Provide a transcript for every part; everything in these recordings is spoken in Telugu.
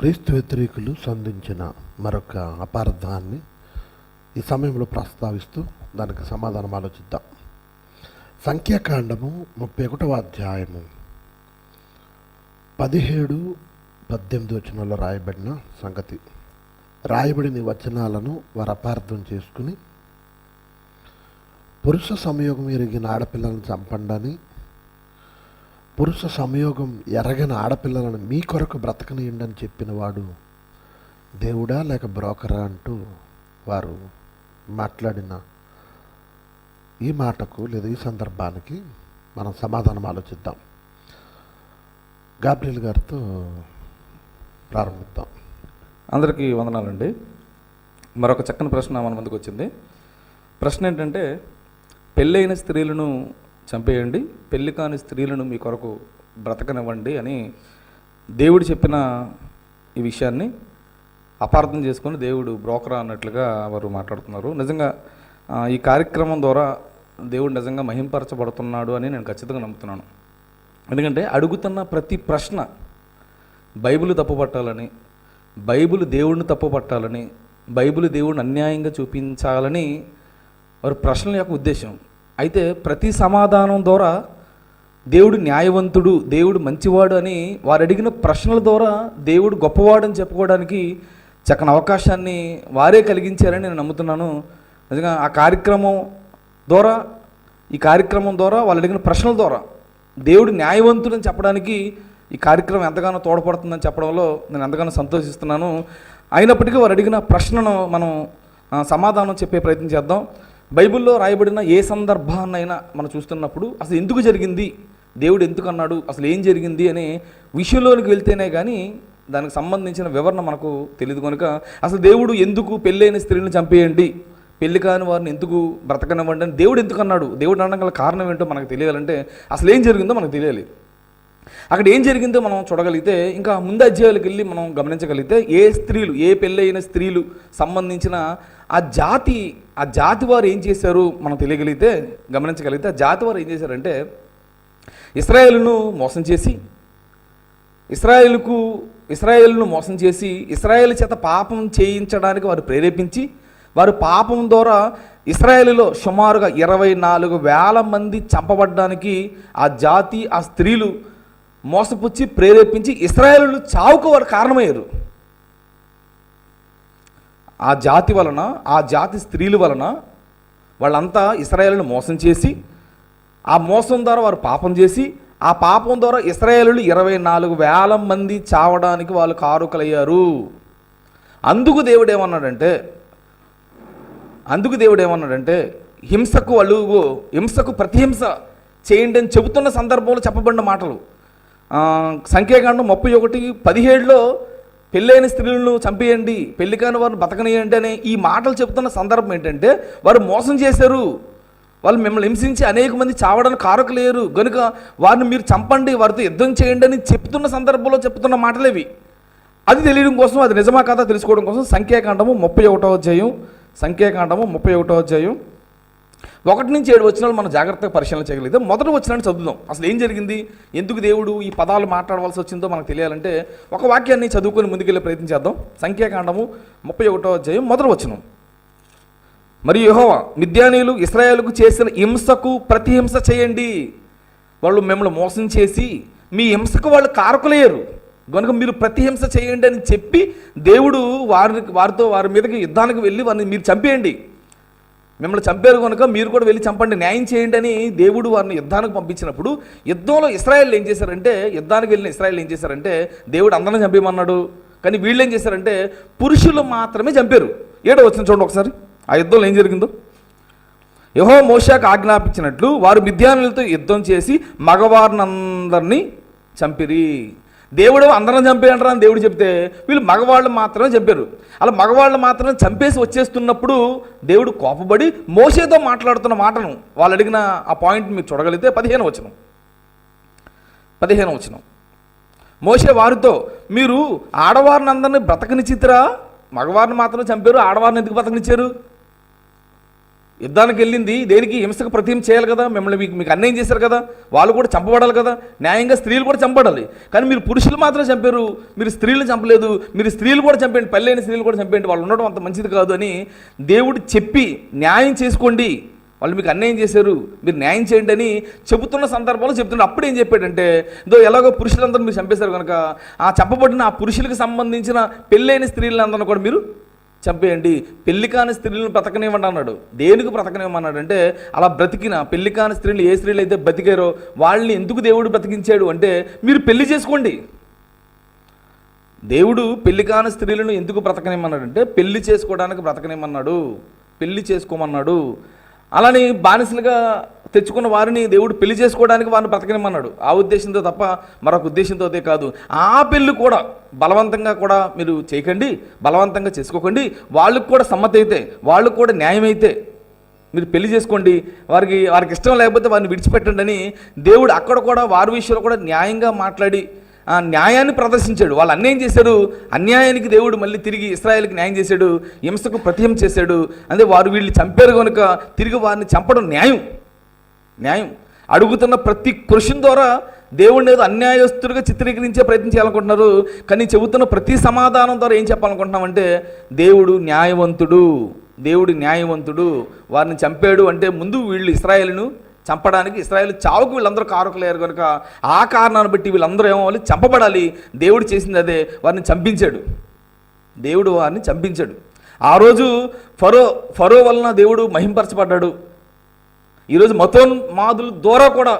క్రీస్తు వ్యతిరేకులు సంధించిన మరొక అపార్థాన్ని ఈ సమయంలో ప్రస్తావిస్తూ దానికి సమాధానం ఆలోచిద్దాం. సంఖ్యాకాండము ముప్పై ఒకటవ అధ్యాయము పదిహేడు పద్దెనిమిది వచనాల్లో రాయబడిన సంగతి. రాయబడిన వచనాలను వారు అపార్థం చేసుకుని పురుష సంయోగం ఎరిగిన ఆడపిల్లలను చంపండని పురుష సంయోగం ఎరగని ఆడపిల్లలను మీ కొరకు బ్రతకనియండి అని చెప్పిన వాడు దేవుడా లేక బ్రోకరా అంటూ వారు మాట్లాడిన ఈ మాటకు లేదా ఈ సందర్భానికి మనం సమాధానం ఆలోచిద్దాం. గాబ్రియల్ గారితో ప్రారంభిద్దాం. అందరికీ వందనాలండి. మరొక చక్కని ప్రశ్న మన ముందుకు వచ్చింది ప్రశ్న ఏంటంటే పెళ్ళైన స్త్రీలను చంపేయండి పెళ్ళి కాని స్త్రీలను మీ కొరకు బ్రతకనివ్వండి అని దేవుడు చెప్పిన ఈ విషయాన్ని అపార్థం చేసుకొని దేవుడు బ్రోకరా అన్నట్లుగా వారు మాట్లాడుతున్నారు. నిజంగా ఈ కార్యక్రమం ద్వారా దేవుడు నిజంగా మహింపరచబడుతున్నాడు అని నేను ఖచ్చితంగా నమ్ముతున్నాను. ఎందుకంటే అడుగుతున్న ప్రతి ప్రశ్న బైబిల్ తప్పుపట్టాలని బైబిల్ దేవుడిని తప్పుపట్టాలని బైబిల్ దేవుడిని అన్యాయంగా చూపించాలని వారి ప్రశ్నల యొక్క ఉద్దేశం. అయితే ప్రతి సమాధానం ద్వారా దేవుడు న్యాయవంతుడు దేవుడు మంచివాడు అని వారు అడిగిన ప్రశ్నల ద్వారా దేవుడు గొప్పవాడు అని చెప్పుకోవడానికి చక్కని అవకాశాన్ని వారే కలిగించారని నేను నమ్ముతున్నాను. నిజంగా ఆ కార్యక్రమం ద్వారా ఈ కార్యక్రమం ద్వారా వాళ్ళు అడిగిన ప్రశ్నల ద్వారా దేవుడు న్యాయవంతుడని చెప్పడానికి ఈ కార్యక్రమం ఎంతగానో తోడ్పడుతుందని చెప్పడంలో నేను ఎంతగానో సంతోషిస్తున్నాను. అయినప్పటికీ వారు అడిగిన ప్రశ్నను మనం సమాధానం చెప్పే ప్రయత్నం చేద్దాం. బైబిల్లో రాయబడిన ఏ సందర్భాన్నైనా మనం చూస్తున్నప్పుడు అసలు ఎందుకు జరిగింది? దేవుడు ఎందుకు అన్నాడు? అసలు ఏం జరిగింది? అనే విషయంలోనికి వెళ్తేనే కానీ దానికి సంబంధించిన వివరణ మనకు తెలియదు కనుక అసలు దేవుడు ఎందుకు పెళ్ళైన స్త్రీని చంపేయండి? పెళ్ళి కాని వారిని ఎందుకు బ్రతకనివ్వండి? అని దేవుడు ఎందుకు అన్నాడు? దేవుడు అనడం గల కారణం ఏంటో మనకు తెలియాలంటే అసలు ఏం జరిగిందో మనకు తెలియాలి. అక్కడ ఏం జరిగిందో మనం చూడగలిగితే ఇంకా ముందు అధ్యాయులకు వెళ్ళి మనం గమనించగలిగితే ఏ స్త్రీలు ఏ పెళ్ళైన స్త్రీలు సంబంధించిన ఆ జాతి ఆ జాతి వారు ఏం చేశారు మనం తెలియగలిగితే గమనించగలిగితే ఆ జాతి వారు ఏం చేశారంటే ఇస్రాయేల్ను మోసం చేసి ఇస్రాయేల్కు ఇస్రాయేల్ను మోసం చేసి ఇస్రాయేల్ చేత పాపం చేయించడానికి వారు ప్రేరేపించి వారు పాపం ద్వారా ఇస్రాయేలులో సుమారుగా ఇరవై నాలుగు వేల మంది చంపబడ్డానికి ఆ జాతి ఆ స్త్రీలు మోసపుచ్చి ప్రేరేపించి ఇస్రాయేలు చావుకు వారు కారణమయ్యారు. ఆ జాతి వలన ఆ జాతి స్త్రీల వలన వాళ్ళంతా ఇస్రాయేలును మోసం చేసి ఆ మోసం ద్వారా వారు పాపం చేసి ఆ పాపం ద్వారా ఇస్రాయేలు ఇరవై నాలుగు వేల మంది చావడానికి వాళ్ళు కారుకలయ్యారు. అందుకు దేవుడు ఏమన్నాడంటే అందుకు దేవుడు ఏమన్నాడంటే హింసకు అలుగు హింసకు ప్రతిహింస చేయండి అని చెబుతున్న సందర్భంలో చెప్పబడిన మాటలు. సంఖ్యాకాండం ముప్పై ఒకటి పదిహేడులో పెళ్ళైన స్త్రీలను చంపేయండి పెళ్ళి కాని వారిని బతకనియండి అనే ఈ మాటలు చెబుతున్న సందర్భం ఏంటంటే వారు మోసం చేశారు. వాళ్ళు మిమ్మల్ని హింసించి అనేక మంది చావడానికి కారకులేరు గనుక వారిని మీరు చంపండి వారితో యుద్ధం చేయండి అని చెప్తున్న సందర్భంలో చెప్తున్న మాటలేవి అది తెలియడం కోసం అది నిజమా కదా తెలుసుకోవడం కోసం సంఖ్యాకాండము ముప్పై ఒకటో అధ్యాయం సంఖ్యాకాండము ముప్పై ఒకటో అధ్యాయం. ఒకటి నుంచి ఏడు వచనాలు మనం జాగ్రత్తగా పరిశీలన చేయగలిగితే మొదటి వచనాన్ని చదువుదాం. అసలు ఏం జరిగింది? ఎందుకు దేవుడు ఈ పదాలు మాట్లాడవలసి వచ్చిందో మనకు తెలియాలంటే ఒక వాక్యాన్ని చదువుకొని ముందుకెళ్ళే ప్రయత్నం చేద్దాం. సంఖ్యాకాండము ముప్పై ఒకటో అధ్యాయం మొదటి వచనం. మరి యెహోవా మిద్యానీయులు ఇస్రాయేల్కు చేసిన హింసకు ప్రతిహింస చేయండి. వాళ్ళు మిమ్మల్ని మోసం చేసి మీ హింసకు వాళ్ళు కారకులయ్యారు. కనుక మీరు ప్రతిహింస చేయండి అని చెప్పి దేవుడు వారి వారితో వారి మీదకి యుద్ధానికి వెళ్ళి వారిని మీరు చంపేయండి. మిమ్మల్ని చంపారు కనుక మీరు కూడా వెళ్ళి చంపండి న్యాయం చేయండి అని దేవుడు వారిని యుద్ధానికి పంపించినప్పుడు యుద్ధంలో ఇస్రాయల్ ఏం చేశారంటే యుద్ధానికి వెళ్ళిన ఇస్రాయల్ ఏం చేశారంటే దేవుడు అందరం చంపేయమన్నాడు. కానీ వీళ్ళు ఏం చేశారంటే పురుషులు మాత్రమే చంపారు. ఏడో వచ్చిన చూడండి ఒకసారి. ఆ యుద్ధంలో ఏం జరిగిందో? యహో మోషాకు ఆజ్ఞాపించినట్లు వారు మిద్యానులతో యుద్ధం చేసి మగవారినందరినీ చంపిరి. దేవుడు అందరం చంపేయంటారు అని దేవుడు చెప్తే వీళ్ళు మగవాళ్ళు మాత్రమే చంపారు. అలా మగవాళ్ళు మాత్రమే చంపేసి వచ్చేస్తున్నప్పుడు దేవుడు కోపపడి మోసేతో మాట్లాడుతున్న మాటను వాళ్ళు అడిగిన ఆ పాయింట్ మీరు చూడగలిగితే పదిహేను వచనం. పదిహేను వచనం. మోసే వారితో మీరు ఆడవారిని అందరినీ బ్రతకనిచ్చితరా? మగవారిని మాత్రమే చంపారు ఆడవారిని ఎందుకు బ్రతకనిచ్చారు? యుద్ధానికి వెళ్ళింది దేనికి? హింసకు ప్రతిం చేయాలి కదా మిమ్మల్ని మీకు మీకు అన్యాయం చేశారు కదా వాళ్ళు కూడా చంపబడాలి కదా న్యాయంగా స్త్రీలు కూడా చంపబడాలి. కానీ మీరు పురుషులు మాత్రం చంపారు మీరు స్త్రీలు చంపలేదు మీరు స్త్రీలు కూడా చంపేయండి పెళ్ళైన స్త్రీలు కూడా చంపేయండి వాళ్ళు ఉండడం అంత మంచిది కాదు అని దేవుడు చెప్పి న్యాయం చేసుకోండి వాళ్ళు మీకు అన్యాయం చేశారు మీరు న్యాయం చేయండి అని చెబుతున్న సందర్భంలో చెప్తుండే అప్పుడు ఏం చెప్పాడంటే ఇదో ఎలాగో పురుషులందరూ మీరు చంపేశారు కనుక ఆ చెప్పబడిన ఆ పురుషులకు సంబంధించిన పెళ్ళైన స్త్రీలందరూ కూడా మీరు చంపేయండి. పెళ్ళి కాని స్త్రీలను బ్రతకనివ్వండి అన్నాడు. దేనికి బ్రతకనివ్వమన్నాడు అంటే అలా బ్రతికిన పెళ్ళి కాని స్త్రీలు ఏ స్త్రీలు అయితే బ్రతికారో వాళ్ళని ఎందుకు దేవుడు బ్రతికించాడు అంటే మీరు పెళ్ళి చేసుకోండి. దేవుడు పెళ్ళి కాని స్త్రీలను ఎందుకు బ్రతకనిమ్మన్నాడు అంటే పెళ్ళి చేసుకోవడానికి బ్రతకనిమ్మన్నాడు పెళ్ళి చేసుకోమన్నాడు. అలానే బానిసలుగా తెచ్చుకున్న వారిని దేవుడు పెళ్ళి చేసుకోవడానికి వారిని బ్రతకనిమన్నాడు ఆ ఉద్దేశంతో తప్ప మరొక ఉద్దేశంతో అదే కాదు. ఆ పెళ్ళి కూడా బలవంతంగా కూడా మీరు చేయకండి బలవంతంగా చేసుకోకండి. వాళ్ళకు కూడా సమ్మతి అయితే వాళ్ళకు కూడా న్యాయం అయితే మీరు పెళ్ళి చేసుకోండి. వారికి వారికి ఇష్టం లేకపోతే వారిని విడిచిపెట్టండి అని దేవుడు అక్కడ కూడా వారి విషయంలో కూడా న్యాయంగా మాట్లాడి ఆ న్యాయాన్ని ప్రదర్శించాడు. వాళ్ళు అన్యాయం చేశాడు అన్యాయానికి దేవుడు మళ్ళీ తిరిగి ఇస్రాయల్కి న్యాయం చేశాడు. హింసకు ప్రతిహం చేశాడు. అంటే వారు వీళ్ళు చంపారు కనుక తిరిగి వారిని చంపడం న్యాయం. న్యాయం. అడుగుతున్న ప్రతి కృషి ద్వారా దేవుడిని ఏదో అన్యాయస్తుడిగా చిత్రీకరించే ప్రయత్నం చేయాలనుకుంటున్నారు. కానీ చెబుతున్న ప్రతి సమాధానం ద్వారా ఏం చెప్పాలనుకుంటున్నామంటే దేవుడు న్యాయవంతుడు దేవుడు న్యాయవంతుడు వారిని చంపాడు అంటే ముందు వీళ్ళు ఇస్రాయేల్ను చంపడానికి ఇస్రాయేల్ చావుకు వీళ్ళందరూ కారుకులేరు కనుక ఆ కారణాన్ని బట్టి వీళ్ళందరూ ఏమవ్వాలి చంపబడాలి. దేవుడు చేసింది అదే వారిని చంపించాడు. దేవుడు వారిని చంపించాడు. ఆ రోజు ఫరో ఫరో వలన దేవుడు మహింపరచబడ్డాడు. ఈరోజు మతోన్మాదుల ద్వారా కూడా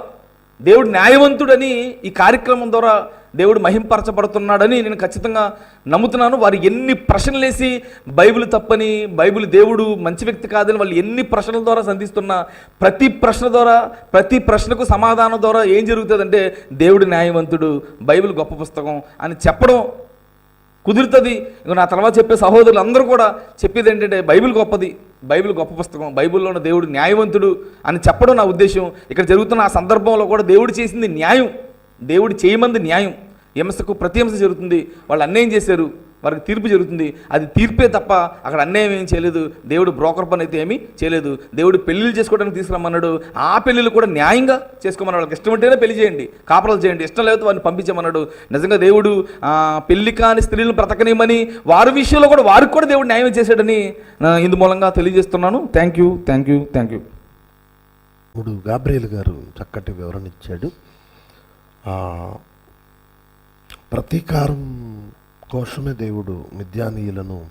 దేవుడు న్యాయవంతుడని ఈ కార్యక్రమం ద్వారా దేవుడు మహింపరచబడుతున్నాడని నేను ఖచ్చితంగా నమ్ముతున్నాను. వారు ఎన్ని ప్రశ్నలు వేసి బైబిల్ తప్పని బైబిల్ దేవుడు మంచి వ్యక్తి కాదని వాళ్ళు ఎన్ని ప్రశ్నల ద్వారా సంధిస్తున్నా ప్రతి ప్రశ్న ద్వారా ప్రతి ప్రశ్నకు సమాధానం ద్వారా ఏం జరుగుతుందంటే దేవుడు న్యాయవంతుడు బైబిల్ గొప్ప పుస్తకం అని చెప్పడం కుదురుతుంది. ఇక నా తర్వాత చెప్పే సహోదరులు అందరూ కూడా చెప్పేది ఏంటంటే బైబిల్ గొప్పది. బైబిల్ గొప్ప పుస్తకం బైబిల్లో ఉన్న దేవుడు న్యాయవంతుడు అని చెప్పడం నా ఉద్దేశం. ఇక్కడ జరుగుతున్న ఆ సందర్భంలో కూడా దేవుడు చేసింది న్యాయం. దేవుడు చేయమంది న్యాయం. హింసకు ప్రతి హింస జరుగుతుంది. వాళ్ళు అన్యాయం చేశారు. వారికి తీర్పు జరుగుతుంది. అది తీర్పే తప్ప అక్కడ అన్యాయం ఏం చేయలేదు. దేవుడు బ్రోకర్ పని అయితే ఏమీ చేయలేదు. దేవుడు పెళ్ళిళ్ళు చేసుకోవడానికి తీసుకురమ్మన్నాడు. ఆ పెళ్ళిళ్ళు కూడా న్యాయంగా చేసుకోమన్నాడు. వాళ్ళకి ఇష్టం ఉంటేనే పెళ్ళి చేయండి. కాపరాలు చేయండి. ఇష్టం లేకపోతే వారిని పంపించమన్నాడు. నిజంగా దేవుడు పెళ్ళి కాని స్త్రీలను బ్రతకనిమని వారి విషయంలో కూడా వారికి కూడా దేవుడు న్యాయం చేశాడని ఇందు మూలంగా తెలియజేస్తున్నాను. Thank you thank you thank you ఇప్పుడు గాబ్రియల్ గారు చక్కటి వివరణ ఇచ్చాడు. ప్రతీకారం కోసమే దేవుడు మిద్యానీయులను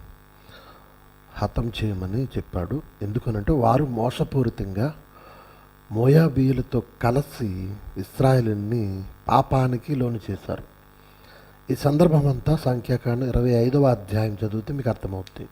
హతం చేయమని చెప్పాడు. ఎందుకనంటే వారు మోసపూరితంగా మోయాబీయులతో కలిసి ఇస్రాయలుని పాపానికి లోను చేశారు. ఈ సందర్భం అంతా సంఖ్యాకాండ ఇరవై ఐదవ అధ్యాయం చదివితే మీకు అర్థమవుతుంది.